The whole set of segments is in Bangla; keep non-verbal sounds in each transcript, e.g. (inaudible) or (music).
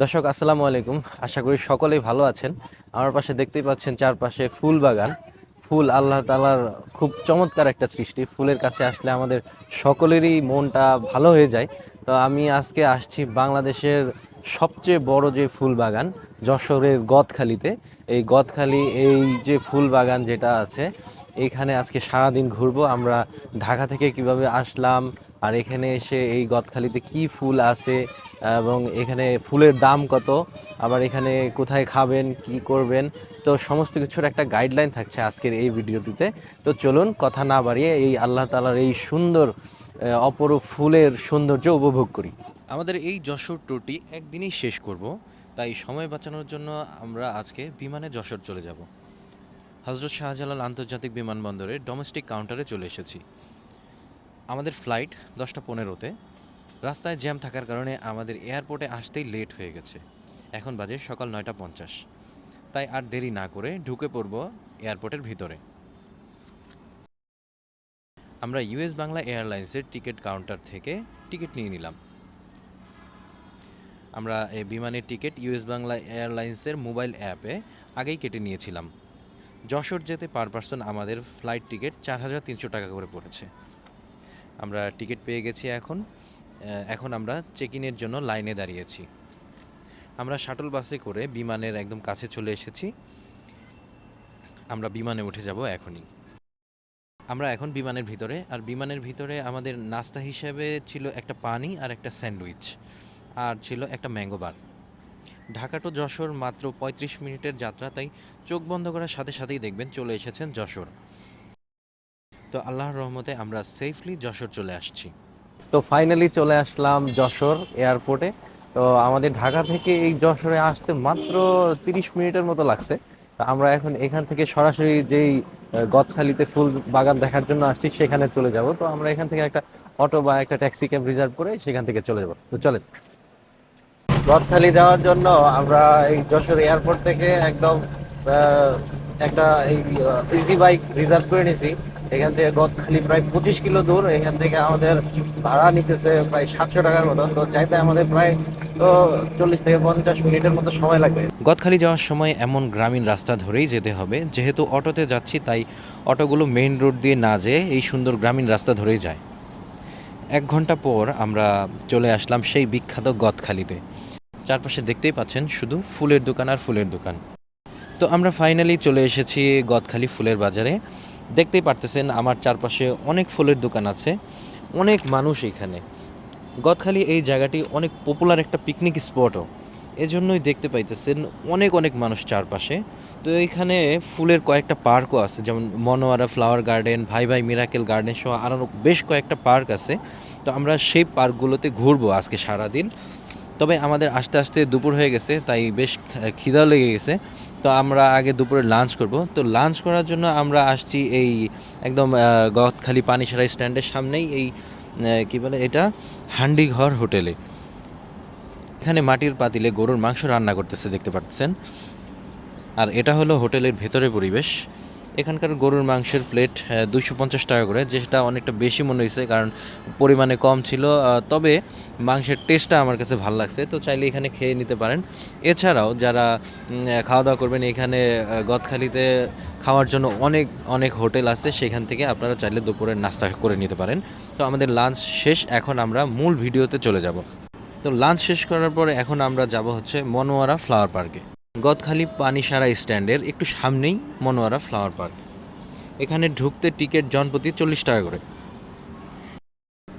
দর্শক, আসসালামু আলাইকুম। আশা করি সকলেই ভালো আছেন। আমার পাশে দেখতেই পাচ্ছেন চারপাশে ফুল বাগান। ফুল আল্লাহ তালার খুব চমৎকার একটা সৃষ্টি। ফুলের কাছে আসলে আমাদের সকলেরই মনটা ভালো হয়ে যায়। তো আমি আজকে আসছি বাংলাদেশের সবচেয়ে বড় যে ফুল বাগান, যশোরের গদখালিতে। এই গদখালি, এই যে ফুল বাগান যেটা আছে এইখানে আজকে সারাদিন ঘুরবো। আমরা ঢাকা থেকে কীভাবে আসলাম আর এখানে এসে এই গদখালিতে কি ফুল আছে এবং এখানে ফুলের দাম কত? আবার এখানে কোথায় খাবেন, কি করবেন? তো সমস্ত কিছুর একটা গাইডলাইন থাকছে আজকের এই ভিডিওটিতে। তো চলুন কথা না বাড়িয়ে এই আল্লাহ তালার এই সুন্দর অপরূপ ফুলের সৌন্দর্য উপভোগ করি। আমাদের এই যশোর ট্যুরটি একদিনই শেষ করব, তাই সময় বাঁচানোর জন্য আমরা আজকে বিমানে যশোর চলে যাব। হজরত শাহজালাল আন্তর্জাতিক বিমানবন্দরে ডোমেস্টিক কাউন্টারে চলে এসেছি। আমাদের ফ্লাইট দশটা পনেরোতে। রাস্তায় জ্যাম থাকার কারণে আমাদের এয়ারপোর্টে আসতেই লেট হয়ে গেছে। এখন বাজে সকাল নয়টা পঞ্চাশ। তাই আর দেরি না করে ঢুকে পড়ব এয়ারপোর্টের ভিতরে। আমরা ইউএস বাংলা এয়ারলাইন্সের টিকিট কাউন্টার থেকে টিকিট নিয়ে নিলাম। আমরা এই বিমানের টিকিট ইউএস বাংলা এয়ারলাইন্সের মোবাইল অ্যাপে আগেই কেটে নিয়েছিলাম। যশোর যেতে পার পার্সন আমাদের ফ্লাইট টিকিট চার হাজার তিনশো টাকা করে পড়েছে। আমরা টিকিট পেয়ে গেছি এখন। এখন আমরা চেক ইনের জন্য লাইনে দাঁড়িয়েছি। আমরা শাটল বাসে করে বিমানের একদম কাছে চলে এসেছি। আমরা বিমানে উঠে যাব এখনই। আমরা এখন বিমানের ভিতরে, আর বিমানের ভিতরে আমাদের নাস্তা হিসেবে ছিল একটা পানি আর একটা স্যান্ডউইচ, আর ছিল একটা mango bar. Dhaka to Jessore মাত্র পঁয়ত্রিশ মিনিটের যাত্রা, তাই চোখ বন্ধ করার সাথে সাথেই দেখবেন চলে এসেছেন যশোর। তো আল্লাহর রহমতে আমরা সেফলি যশোর চলে আসছি। তো ফাইনালি চলে আসলাম যশোর এয়ারপোর্টে তো আমাদের ঢাকা থেকে এই যশোরে আসতে মাত্র তিরিশ মিনিটের মতো লাগছে। আমরা এখন এখান থেকে সরাসরি যেই আহ, গদখালিতে ফুল বাগান দেখার জন্য আসছি সেখানে চলে যাব। তো আমরা এখান থেকে একটা অটো বা একটা ট্যাক্সি ক্যাব রিজার্ভ করে সেখান থেকে চলে যাব। তো চলেন। গদখালি যাওয়ার জন্য আমরা এই যশোর এয়ারপোর্ট থেকে একদম একটা এই ইজি বাইক রিজার্ভ করে নিছি। এখান থেকে গদখালি প্রায় পঁচিশ কিলো দূর, এখান থেকে আমাদের ভাড়া নিতেছে প্রায় সাতশো টাকার মতো। তো চাইতে আমাদের প্রায়, তো চল্লিশ থেকে পঞ্চাশ মিনিটের মতো সময় লাগবে। গদখালি যাওয়ার সময় এমন গ্রামীণ রাস্তা ধরেই যেতে হবে, যেহেতু অটোতে যাচ্ছি তাই অটোগুলো মেইন রোড দিয়ে না যেয়ে এই সুন্দর গ্রামীণ রাস্তা ধরেই যায়। এক ঘণ্টা পর আমরা চলে আসলাম সেই বিখ্যাত গদখালিতে চারপাশে দেখতেই পাচ্ছেন শুধু ফুলের দোকান আর ফুলের দোকান। তো আমরা ফাইনালি চলে এসেছি গদখালি ফুলের বাজারে। দেখতেই পারতেছেন আমার চারপাশে অনেক ফুলের দোকান আছে, অনেক মানুষ এখানে। গদখালি এই জায়গাটি অনেক পপুলার একটা পিকনিক স্পটও এজন্যই দেখতে পাইতেছেন অনেক অনেক মানুষ চারপাশে। তো এইখানে ফুলের কয়েকটা পার্কও আছে, যেমন মনোয়ারা ফ্লাওয়ার গার্ডেন ভাই ভাই মিরাকেল গার্ডেন সহ আরও বেশ কয়েকটা পার্ক আছে। তো আমরা সেই পার্কগুলোতে ঘুরবো আজকে সারাদিন। তবে আমাদের আস্তে আস্তে দুপুর হয়ে গেছে, তাই বেশ খিদাও লেগে গেছে। তো আমরা আগে দুপুরে লাঞ্চ করব। তো লাঞ্চ করার জন্য আমরা আসছি এই একদম গদখালি পানিসারা স্ট্যান্ডের সামনেই এই কি বলে এটা? হান্ডিঘর হোটেলে। এখানে মাটির পাতিলে গরুর মাংস রান্না করতেছে, দেখতে পাচ্ছেন। আর এটা হলো হোটেলের ভেতরে পরিবেশ। এখানকার গরুর মাংসের প্লেট দুশো পঞ্চাশ টাকা করে, যেটা অনেকটা বেশি মনে হয়েছে কারণ পরিমাণে কম ছিল। তবে মাংসের টেস্টটা আমার কাছে ভালো লাগছে, তো চাইলে এখানে খেয়ে নিতে পারেন। এছাড়াও যারা খাওয়া দাওয়া করবেন, এখানে গদখালিতে খাওয়ার জন্য অনেক অনেক হোটেল আছে, সেখান থেকে আপনারা চাইলে দুপুরের নাস্তা করে নিতে পারেন। তো আমাদের লাঞ্চ শেষ, এখন আমরা মূল ভিডিওতে চলে যাব। তো লাঞ্চ শেষ করার পরে এখন আমরা যাব হচ্ছে মনোয়ারা ফ্লাওয়ার পার্কে গদখালি পানিসারা স্ট্যান্ডের একটু সামনেই মনোয়ারা ফ্লাওয়ার পার্ক এখানে ঢুকতে টিকিট জনপ্রতি চল্লিশ টাকা করে।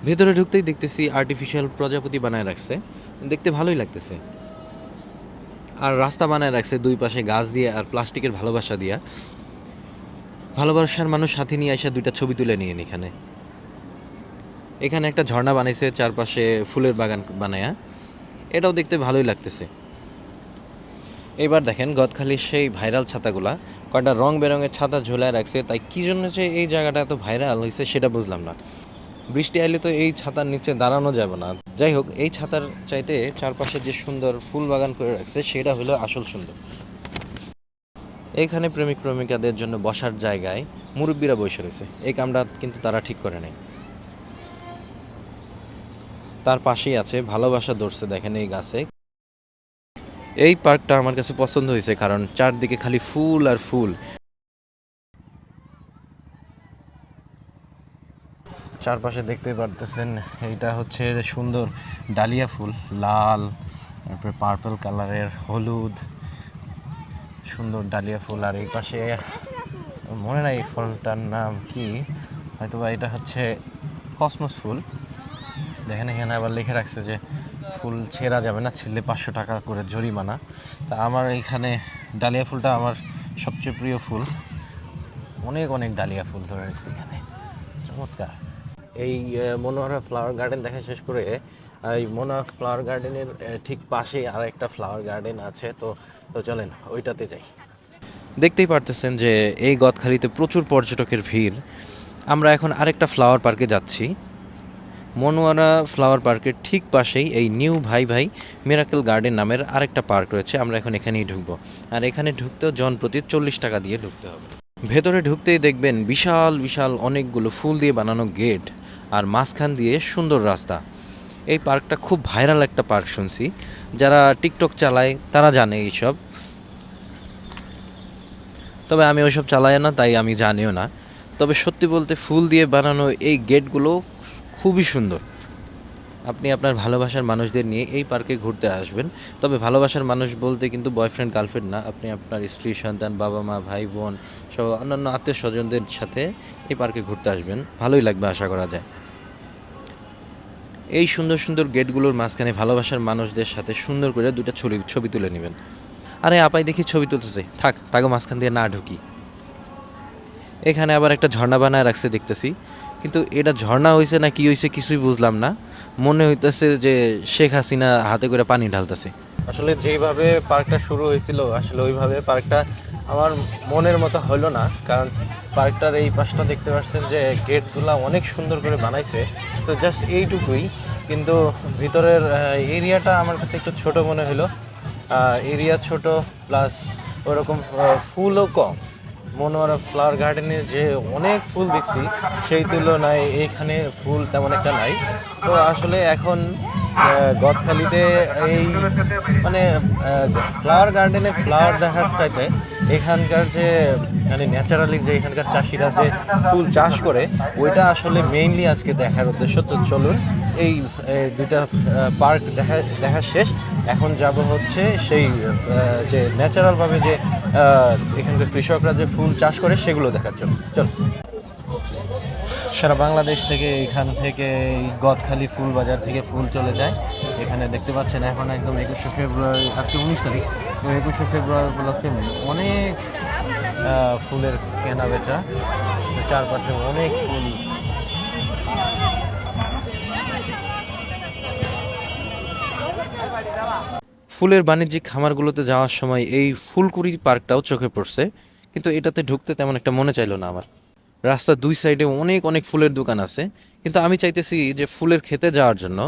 ভেতরে ঢুকতেই দেখতেছি আর্টিফিশিয়াল প্রজাপতি বানায় রাখছে। দেখতে ভালোই লাগতেছে। আর রাস্তা বানায় রাখছে দুই পাশে গাছ দিয়ে আর প্লাস্টিকের ভালোবাসা দিয়া। ভালোবাসার মানুষ সাথে নিয়ে এসে দুইটা ছবি তুলে নিয়ে এখানে। এখানে একটা ঝর্ণা বানাইছে, চারপাশে ফুলের বাগান বানায়া। এটাও দেখতে ভালোই লাগতেছে। এবার দেখেন গদখালির সেই ভাইরাল ছাতাগুলা, কয়টা রং বেরঙের ছাতা ঝোলায় রাখছে, তাই কী জন্য যে এই জায়গাটা এত ভাইরাল হয়েছে সেটা বুঝলাম না। বৃষ্টি এলে তো এই ছাতার নিচে দাঁড়ানো যাবে না। যাই হোক, এই ছাতার চাইতে চারপাশে যে সুন্দর ফুল বাগান করে রাখছে, সেটা হলো আসল সুন্দর। এখানে প্রেমিক প্রেমিকাদের জন্য বসার জায়গায় মুরব্বীরা বসে রয়েছে। এই কামটা কিন্তু তারা ঠিক করে নেয়। তার পাশেই আছে ভালোবাসা ধরছে দেখেন এই গাছে। এই পার্কটা আমার কাছে পছন্দ হয়েছে কারণ চারদিকে খালি ফুল আর ফুল। চারপাশে দেখতে পারতেছেন, এইটা হচ্ছে সুন্দর ডালিয়া ফুল, লাল, তারপরে পার্পল কালারের হলুদ, সুন্দর ডালিয়া ফুল। আর এই পাশে মনে নাই ফুলটার নাম কি হয়তো বা এটা হচ্ছে কসমস ফুল। দেখেন এখানে আবার লিখে রাখছে যে ফুল ছেঁড়া যাবে না ছেলে পাঁচশো টাকা করে জরিমানা। তা আমার এখানে ডালিয়া ফুলটা আমার সবচেয়ে প্রিয় ফুল। অনেক অনেক ডালিয়া ফুল ধরে রয়েছে এখানে। চমৎকার। এই মনোহরা ফ্লাওয়ার গার্ডেন দেখা শেষ করে এই মনোহর ফ্লাওয়ার গার্ডেনের ঠিক পাশেই আর একটা ফ্লাওয়ার গার্ডেন আছে। তো তো চলেন, ওইটাতে যাই। দেখতেই পারতেছেন যে এই গদখালিতে প্রচুর পর্যটকের ভিড়। আমরা এখন আরেকটা ফ্লাওয়ার পার্কে যাচ্ছি। মনোয়ারা ফ্লাওয়ার পার্কের ঠিক পাশেই এই নিউ ভাই ভাই মিরাকেল গার্ডেন নামের আরেকটা পার্ক রয়েছে, আমরা এখন এখানেই ঢুকবো। আর এখানে ঢুকতেও জন প্রতি চল্লিশ টাকা দিয়ে ঢুকতে হবে। ভেতরে ঢুকতেই দেখবেন বিশাল বিশাল অনেকগুলো ফুল দিয়ে বানানো গেট আর মাঝখান দিয়ে সুন্দর রাস্তা। এই পার্কটা খুব ভাইরাল একটা পার্ক শুনছি। যারা টিকটক চালায়, তারা জানে এইসব। তবে আমি ওইসব চালাই না, তাই আমি জানিও না। তবে সত্যি বলতে ফুল দিয়ে বানানো এই গেটগুলো খুবই সুন্দর। আপনি আপনার ভালোবাসার মানুষদের নিয়ে এই পার্কে ঘুরতে আসবেন। তবে ভালোবাসার মানুষ বলতে কিন্তু বয়ফ্রেন্ড গার্লফ্রেন্ড না। আপনি আপনার স্ত্রী, সন্তান, বাবা মা, ভাই, বোন সব অন্যান্য আত্মীয় স্বজনদের সাথে এই পার্কে ঘুরতে আসবেন। ভালোই লাগবে আশা করা যায়। এই সুন্দর সুন্দর গেটগুলোর মাঝখানে ভালোবাসার মানুষদের সাথে সুন্দর করে দুটো ছবি ছবি তুলে নেবেন। আরে, আপাই দেখি ছবি তুলতেছে। থাক, তাকে মাঝখান দিয়ে না ঢুকি। এখানে আবার একটা ঝর্ণা বানায় রাখছে, দেখতেছি। কিন্তু এটা ঝর্ণা হয়েছে না কি হয়েছে কিছুই বুঝলাম না। মনে হইতেছে যে শেখ হাসিনা হাতে করে পানি ঢালতেছে। আসলে যেইভাবে পার্কটা শুরু হয়েছিল, আসলে ওইভাবে পার্কটা আমার মনের মতো হলো না। কারণ পার্কটার এই পাশটা দেখতে পাচ্ছেন যে গেটগুলো অনেক সুন্দর করে বানাইছে। তো জাস্ট এইটুকুই। কিন্তু ভিতরের এরিয়াটা আমার কাছে একটু ছোট মনে হলো। এরিয়া ছোট প্লাস ওরকম ফুলও কম। মনোয়ারা ফ্লাওয়ার গার্ডেনে যে অনেক ফুল দেখছি, সেই তুলনায় এইখানে ফুল তেমন একটা নাই। তো আসলে এখন গদখালিতে এই মানে ফ্লাওয়ার গার্ডেনে ফ্লাওয়ার দেখার চাইতে এখানকার যে মানে ন্যাচারালি যে এখানকার চাষিরা যে ফুল চাষ করে, ওইটা আসলে মেইনলি আজকে দেখার উদ্দেশ্য। তো চলুন, এই এই দুইটা পার্ক দেখা দেখা শেষ। এখন যাব হচ্ছে সেই যে ন্যাচারালভাবে যে এখানকার কৃষকরা যে ফুল চাষ করে সেগুলো দেখার জন্য। চল। সারা বাংলাদেশ থেকে এখান থেকে গদখালি ফুল বাজার থেকে ফুল চলে যায়। এখানে দেখতে পাচ্ছেন এখন একদম একুশে ফেব্রুয়ারি, আজকে উনিশ তারিখ। তো একুশে ফেব্রুয়ারি উপলক্ষে অনেক ফুলের কেনা বেচা চারপাশে অনেক ফুল ফুলের বাণিজ্যিক খামারগুলোতে যাওয়ার সময় এই ফুলকুড়ি পার্কটাও চোখে পড়ছে, কিন্তু এটাতে ঢুকতে তেমন একটা মনে চাইলো না আমার। রাস্তার দুই সাইডে অনেক অনেক ফুলের দোকান আছে, কিন্তু আমি চাইতেছি যে ফুলের খেতে যাওয়ার জন্য,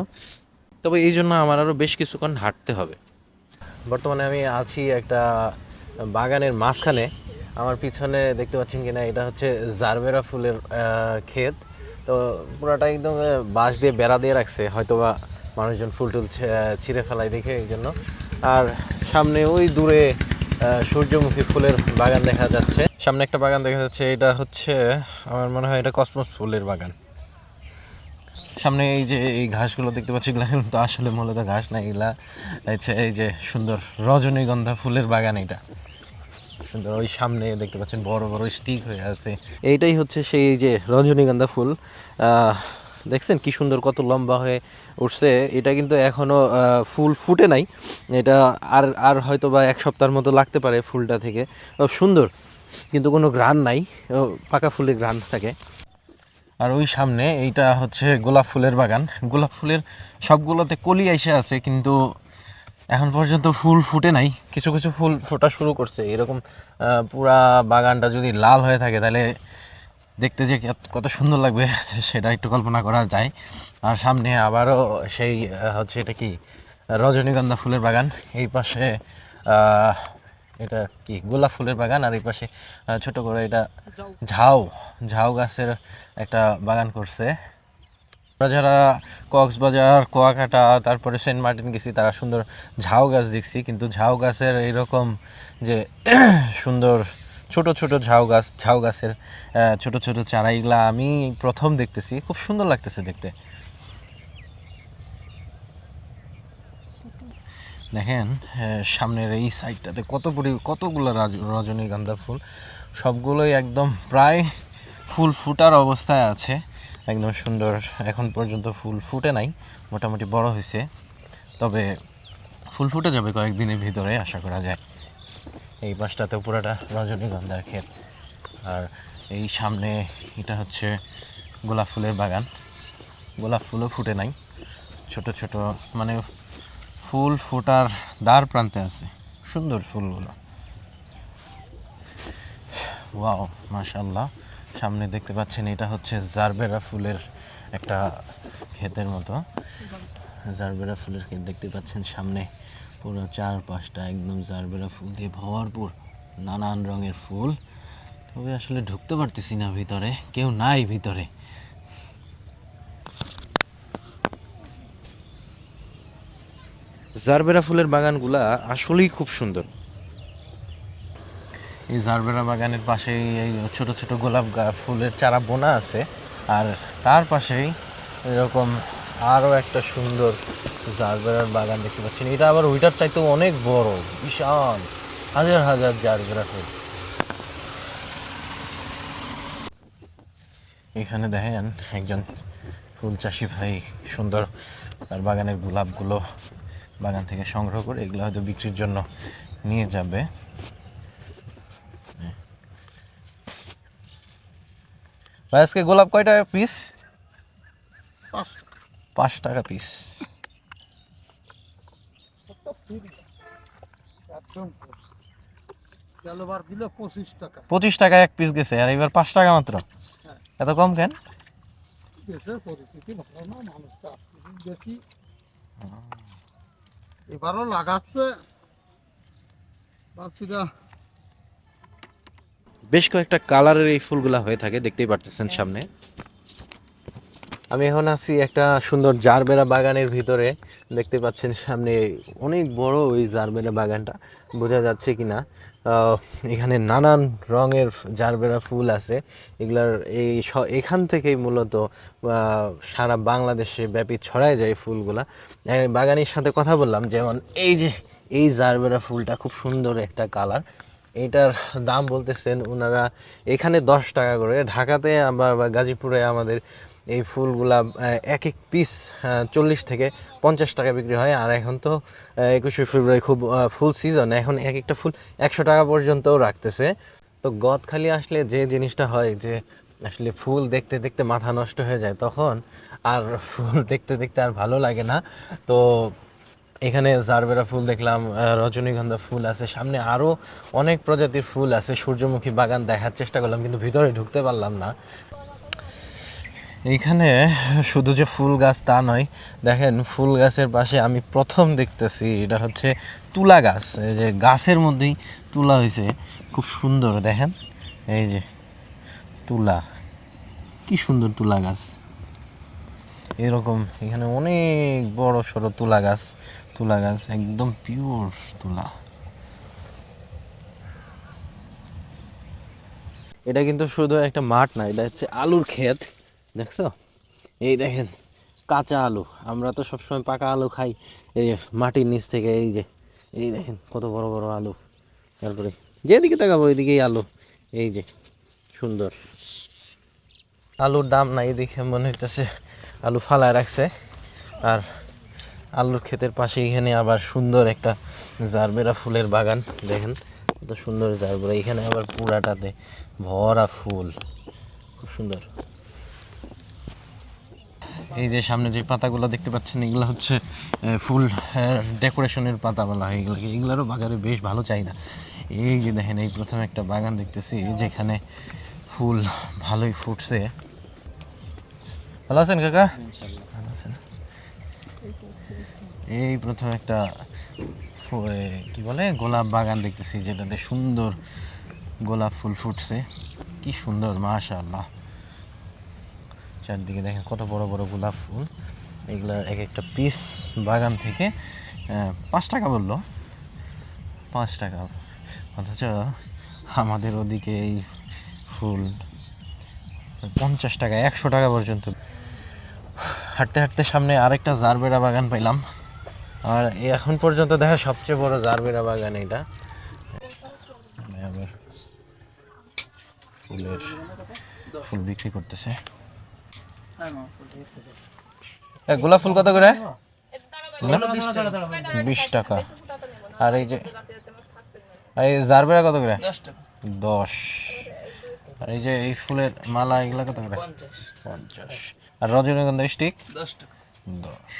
তবে এই জন্য আমার আরও বেশ কিছুক্ষণ হাঁটতে হবে। বর্তমানে আমি আছি একটা বাগানের মাঝখানে। আমার পিছনে দেখতে পাচ্ছেন কিনা, এটা হচ্ছে জারবেরা ফুলের ক্ষেত। তো পুরাটা একদম বাঁশ দিয়ে বেড়া দিয়ে রাখছে, হয়তোবা মানুষজন ফুল টুল ছিঁড়ে ফেলায় দেখে এই জন্য। আর সামনে ওই দূরে সূর্যমুখী ফুলের বাগান দেখা যাচ্ছে। সামনে একটা বাগান দেখা যাচ্ছে, এটা হচ্ছে আমার মনে হয় এটা কসমস ফুলের বাগান। সামনে এই যে এই ঘাসগুলো দেখতে পাচ্ছি, এগুলা কিন্তু আসলে মূলত ঘাস না, এগুলা হচ্ছে এই যে সুন্দর রজনীগন্ধা ফুলের বাগান এটা। সুন্দর ওই সামনে দেখতে পাচ্ছেন বড় বড় স্টিক হয়ে আছে। এইটাই হচ্ছে সেই যে রজনীগন্ধা ফুল। দেখছেন কি সুন্দর কত লম্বা হয়ে উঠছে। এটা কিন্তু এখনও ফুল ফুটে নাই। এটা আর আর হয়তো বা এক সপ্তাহের মতো লাগতে পারে ফুলটা থেকে। সুন্দর। কিন্তু কোনো গ্রান নাই। পাকা ফুলের গ্রান থাকে। আর ওই সামনে এইটা হচ্ছে গোলাপ ফুলের বাগান। গোলাপ ফুলের সবগুলোতে কলি এসে আছে, কিন্তু এখন পর্যন্ত ফুল ফুটে নাই। কিছু কিছু ফুল ফোটা শুরু করছে। এরকম পুরা বাগানটা যদি লাল হয়ে থাকে, তাহলে দেখতে যে কত- সুন্দর লাগবে সেটা একটু কল্পনা করা যায়। আর সামনে আবারও সেই হচ্ছে এটা কি? রজনীগন্ধা ফুলের বাগান। এই পাশে এটা কি? গোলাপ ফুলের বাগান। আর এই পাশে ছোট করে এটা ঝাউ। ঝাউ গাছের একটা বাগান করছে। যারা কক্সবাজার কুয়াকাটা তারপরে সেন্ট মার্টিন গেছি তারা সুন্দর ঝাউ গাছ দেখছি। কিন্তু ঝাউ গাছের এইরকম যে (clears throat) সুন্দর ছোট ছোট ঝাউ গাছ, ঝাউ গাছের ছোট ছোট চারা, এগুলা আমি প্রথম দেখতেছি। খুব সুন্দর লাগতেছে দেখতে। দেখেন সামনের এই সাইডটাতে কত পরি কতগুলো রাজ- রজনীগন্ধা ফুল। সবগুলোই একদম প্রায় ফুল ফুটার অবস্থায় আছে। একদম সুন্দর, এখন পর্যন্ত ফুল ফুটে নাই, মোটামুটি বড় হয়েছে তবে ফুল ফুটে যাবে কয়েকদিনের ভিতরে, আশা করা যায়। এই পাশটাতে পুরোটা রজনীগন্ধার ক্ষেত। আর এই সামনে এটা হচ্ছে গোলাপ ফুলের বাগান। গোলাপ ফুলও ফুটে নাই। ছোট ছোট মানে ফুল ফোটার দ্বার প্রান্তে আছে। সুন্দর ফুলগুলো। ওয়াও মাশাল্লাহ সামনে দেখতে পাচ্ছেন এটা হচ্ছে জারবেরা ফুলের একটা ক্ষেতের মতো। জারবেরা ফুলের ক্ষেত দেখতে পাচ্ছেন সামনে। পুরো চারপাশটা একদম জারবেরা ফুল দিয়ে ভরপুর নানান রঙের ফুল। তবে আসলে ঢুকতে পারতেছি না ভিতরে কেউ নাই ভিতরে। জারবেরা ফুলের বাগানগুলা আসলেই খুব সুন্দর। এই জারবেরা বাগানের পাশেই এই ছোট ছোট গোলাপ ফুলের চারা বোনা আছে। আর তার পাশেই এরকম আরও একটা সুন্দর জারবেরার বাগান দেখতে পাচ্ছেন। এটা আবার ওইটার চাইতেও অনেক বড় বিশাল। হাজার হাজার জারবেরা ফুল। এখানে দেখেন একজন ফুল চাষি ভাই সুন্দর তার বাগানের গোলাপগুলো বাগান থেকে সংগ্রহ করে এগুলো হয়তো বিক্রির জন্য নিয়ে যাবে। ভাই আজকে গোলাপ কয় টাকা পিস পাঁচ টাকা পিস। গেলবার দিল পঁচিশ টাকা। পঁচিশ টাকা এক পিস গেছে আর এবার পাঁচ টাকা মাত্র? এত কম কেন? দেশের পরিস্থিতি ভালো না মানুষটা আসতেছে বেশি। এবারও লাগাচ্ছে। ভাবছিরা বেশ কয়েকটা কালারের এই ফুলগুলা হয়ে থাকে দেখতেই পারতেছেন সামনে। আমি এখন আছি একটা সুন্দর জারবেরা বাগানের ভিতরে। দেখতে পাচ্ছেন সামনে অনেক বড় ওই জারবেরা বাগানটা। বোঝা যাচ্ছে কি না এখানে নানান রঙের জারবেরা ফুল আছে। এগুলার এই এখান থেকেই মূলত সারা বাংলাদেশে ব্যাপী ছড়ায় যায় ফুলগুলা। বাগানের সাথে কথা বললাম, যেমন এই যে, এই জারবেরা ফুলটা খুব সুন্দর একটা কালার এটার দাম বলতেছেন ওনারা এখানে দশ টাকা করে। ঢাকাতে আবার বা গাজীপুরে আমাদের এই ফুলগুলা এক এক পিস চল্লিশ থেকে পঞ্চাশ টাকা বিক্রি হয়। আর এখন তো একুশে ফেব্রুয়ারি খুব ফুল সিজন এখন এক একটা ফুল একশো টাকা পর্যন্তও রাখতেছে। তো গদখালি আসলে যে জিনিসটা হয় যে, আসলে ফুল দেখতে দেখতে মাথা নষ্ট হয়ে যায় তখন, আর ফুল দেখতে দেখতে আর ভালো লাগে না। তো এখানে জারবেরা ফুল দেখলাম রজনীগন্ধা ফুল আছে, সামনে আরও অনেক প্রজাতির ফুল আছে, সূর্যমুখী বাগান দেখার চেষ্টা করলাম, কিন্তু ভিতরে ঢুকতে পারলাম না। এইখানে শুধু যে ফুল গাছ তা নয়, দেখেন ফুল গাছের পাশে আমি প্রথম দেখতেছি, এটা হচ্ছে তুলা গাছ যে গাছের মধ্যেই তুলা হয়েছে, খুব সুন্দর, দেখেন, এই যে তুলা, কি সুন্দর তুলা গাছ। এরকম, এখানে অনেক বড় সড়ো তুলা গাছ তুলা গাছ, একদম পিওর তুলা। এটা কিন্তু শুধু একটা মাঠ না, এটা হচ্ছে আলুর ক্ষেত, দেখছ? এই দেখেন, কাঁচা আলু। আমরা তো সবসময় পাকা আলু খাই, এই যে মাটির নিচ থেকে, এই যে, এই দেখেন কত বড় বড় আলু। তারপরে যেদিকে তাকাবো ওইদিকেই আলু, এই যে, সুন্দর। আলুর দাম নাই দেখে মনে হইতেছে আলু ফালায় রাখছে, আর আলুর ক্ষেতের পাশে এখানে আবার সুন্দর একটা জারবেরা ফুলের বাগান, দেখেন। কত সুন্দর জারবেরা। এখানে আবার পুরাটাতে ভরা ফুল। খুব সুন্দর। এই যে সামনে যে পাতাগুলো দেখতে পাচ্ছেন, এগুলো হচ্ছে ফুল ডেকোরেশনের পাতা বলা হয় এগুলোকে। এগুলোরও বাজারে বেশ ভালো চাহিদা। এই যে দেখেন, এই প্রথম একটা বাগান দেখতেছি যেখানে ফুল ভালোই ফুটছে। ভালো আছেন কাকা? এই প্রথম একটা কি বলে, গোলাপ বাগান দেখতেছি, যেটাতে সুন্দর গোলাপ ফুল ফুটছে। কি সুন্দর, মাশাআল্লাহ। চারদিকে দেখেন কত বড় বড় গোলাপ ফুল। এগুলার এক একটা পিস বাগান থেকে পাঁচ টাকা বলল। পাঁচ টাকা। অথচ আমাদের ওদিকে এই ফুল পঞ্চাশ টাকা, একশো টাকা পর্যন্ত। হাঁটতে হাঁটতে সামনে আরেকটা জারবেরা বাগান পাইলাম। আর এখন পর্যন্ত দেখা সবচেয়ে বড় জারবেরা বাগান এটা আবার ফুলের ফুল বিক্রি করতেছে। গোলাপ ফুল কত করে? বিশ টাকা। আর এই যে এই জারবেরা কত করে? দশ আর এই যে এই ফুলের মালা এগুলা কত করে? পঞ্চাশ। আর রজনীগন্ধা স্টিক? দশ টাকা। দশ।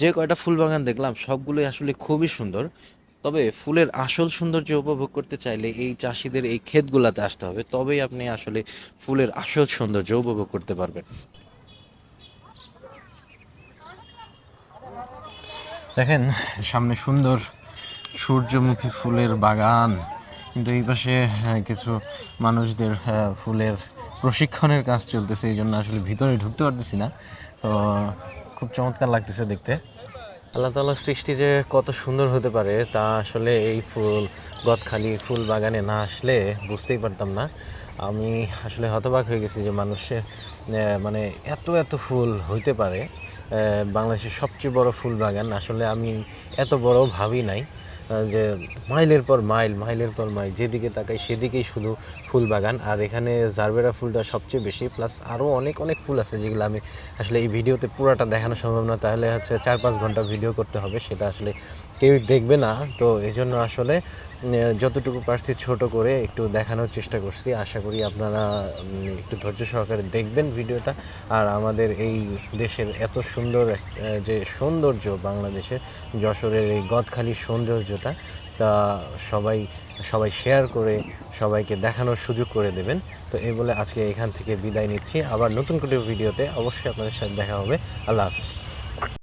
যে কয়টা ফুল বাগান দেখলাম সবগুলোই আসলে খুবই সুন্দর। তবে ফুলের আসল সৌন্দর্য উপভোগ করতে চাইলে এই চাষিদের এই ক্ষেতগুলাতে আসতে হবে। তবেই আপনি আসলে ফুলের আসল সৌন্দর্য উপভোগ করতে পারবেন। দেখেন সামনে সুন্দর সূর্যমুখী ফুলের বাগান। কিন্তু এই পাশে হ্যাঁ, কিছু মানুষদের হ্যাঁ, ফুলের প্রশিক্ষণের কাজ চলতেছে এই জন্য আসলে ভিতরে ঢুকতে পারতেছি না। তো খুব চমৎকার লাগতেছে দেখতে। আল্লাহ তাআলার সৃষ্টি যে কত সুন্দর হতে পারে, তা আসলে এই ফুল, গদখালি ফুল বাগানে না আসলে বুঝতেই পারতাম না। আমি আসলে হতবাক হয়ে গেছি যে মানুষের মানে এত এত ফুল হইতে পারে বাংলাদেশের সবচেয়ে বড় ফুল বাগান। আসলে আমি এত বড় ভাবি নাই। যে মাইলের পর মাইল, মাইলের পর মাইল, যেদিকে তাকাই সেদিকেই শুধু ফুল বাগান। আর এখানে জারবেরা ফুলটা সবচেয়ে বেশি প্লাস আরও অনেক অনেক ফুল আছে যেগুলো আমি আসলে এই ভিডিওতে পুরাটা দেখানো সম্ভব না। তাহলে হচ্ছে চার পাঁচ ঘণ্টা ভিডিও করতে হবে, সেটা আসলে কেউ দেখবে না। তো এই জন্য আসলে যতটুকু পারছি ছোট করে একটু দেখানোর চেষ্টা করছি। আশা করি আপনারা একটু ধৈর্য সহকারে দেখবেন ভিডিওটা। আর আমাদের এই দেশের এত সুন্দর যে সৌন্দর্য বাংলাদেশের, যশোরের এই গদখালি সৌন্দর্যটা, তা সবাই সবাই শেয়ার করে, সবাইকে দেখানোর সুযোগ করে দেবেন। তো এই বলে আজকে এখান থেকে বিদায় নিচ্ছি। আবার নতুন কোনো ভিডিওতে অবশ্যই আপনাদের সাথে দেখা হবে। আল্লাহ হাফিজ।